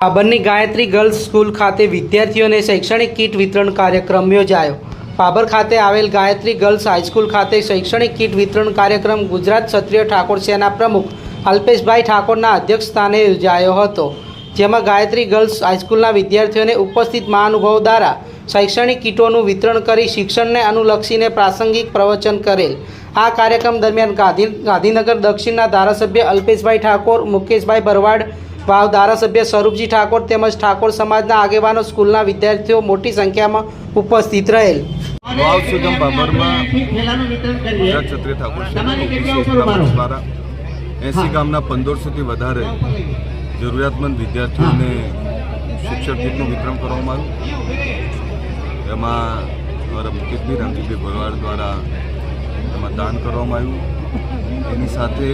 પાબરની Gayatri girls school ખાતે વિદ્યાર્થીઓને શૈક્ષણિક કીટ વિતરણ કાર્યક્રમ યોજાયો. પાબર ખાતે આવેલ ગાયત્રી ગર્લ્સ હાઈસ્કૂલ ખાતે શૈક્ષણિક કીટ વિતરણ કાર્યક્રમ ગુજરાત ક્ષત્રિય ઠાકોર સેના પ્રમુખ અલ્પેશભાઈ ઠાકોરના અધ્યક્ષસ્થાને યોજાયો હતો, જેમાં ગાયત્રી ગર્લ્સ હાઈસ્કૂલના વિદ્યાર્થીઓને ઉપસ્થિત મહાનુભાવ દ્વારા શૈક્ષણિક કીટોનું વિતરણ કરી શિક્ષણને અનુલક્ષીને પ્રાસંગિક પ્રવચન કરેલ. આ કાર્યક્રમ દરમિયાન ગાંધી ગાંધીનગર દક્ષિણના ધારાસભ્ય અલ્પેશભાઈ ઠાકોર, મુકેશભાઈ ભરવાડ વાવ ધારાસભ્ય સ્વરૂપજી ઠાકોર તેમજ ઠાકોર સમાજના આગેવાનો સ્કૂલના વિદ્યાર્થીઓ મોટી સંખ્યામાં ઉપસ્થિત રહેલ. વાવ સુગમ બાબરમાં ગુજરાત ક્ષત્રિય ઠાકોર દ્વારા એંસી ગામના પંદરસોથી વધારે જરૂરિયાતમંદ વિદ્યાર્થીઓને શિક્ષક કીટનું વિતરણ કરવામાં આવ્યું. એમાં અમારા મુકેશભાઈ રામજીભાઈ ભરવાડ દ્વારા એમાં દાન કરવામાં આવ્યું. એની સાથે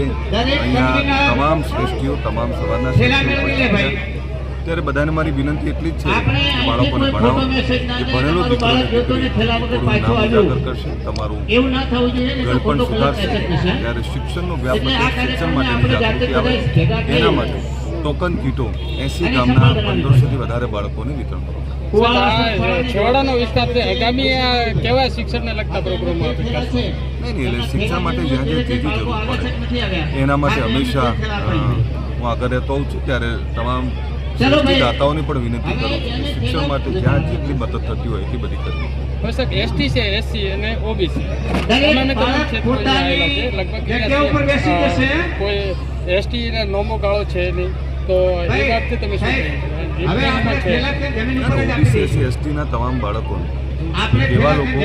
અહીંયા તમામ શ્રેષ્ઠીઓ તમામ સવારના શ્રેષ્ઠીઓ. ત્યારે બધાને મારી વિનંતી એટલી જ છે કે બાળકોને ભણાવો કે ભણેલો દીકરો ઉજાગર કરશે તમારું ઘર પણ સુધારશે. જ્યારે શિક્ષણનો વ્યાપ શિક્ષણ માટેની જાગૃતિ આવે એના માટે ટોકન કીટો એસી ગામના પંદરસોથી વધારે બાળકોને વિતરણ કરવામાં છેવાડાનો વિસ્તાર છે. આગામી આ કેવા શિક્ષણને લગતા પ્રોગ્રામો નહીં નહીં એટલે શિક્ષણ માટે જ્યાં જ્યાં ચીજની જરૂર પડે. એના માટે હંમેશા હું આગળ રહેતો છું ત્યારે તમામ દાતાઓને પણ વિનંતી કરું છું કે શિક્ષણ માટે જ્યાં જેટલી મદદ થતી હોય એટલી બધી કરવી બસ એસટી છે એસસી અને ઓબીસી લગભગ કોઈ એસટી ને નોમો ગાળો છે નહીં. તો એ બાબતે તમે શું ઓબીસી એસટીના તમામ બાળકોને એવા લોકો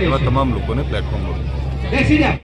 એવા તમામ લોકોને પ્લેટફોર્મ મળે. બેસી જાઓ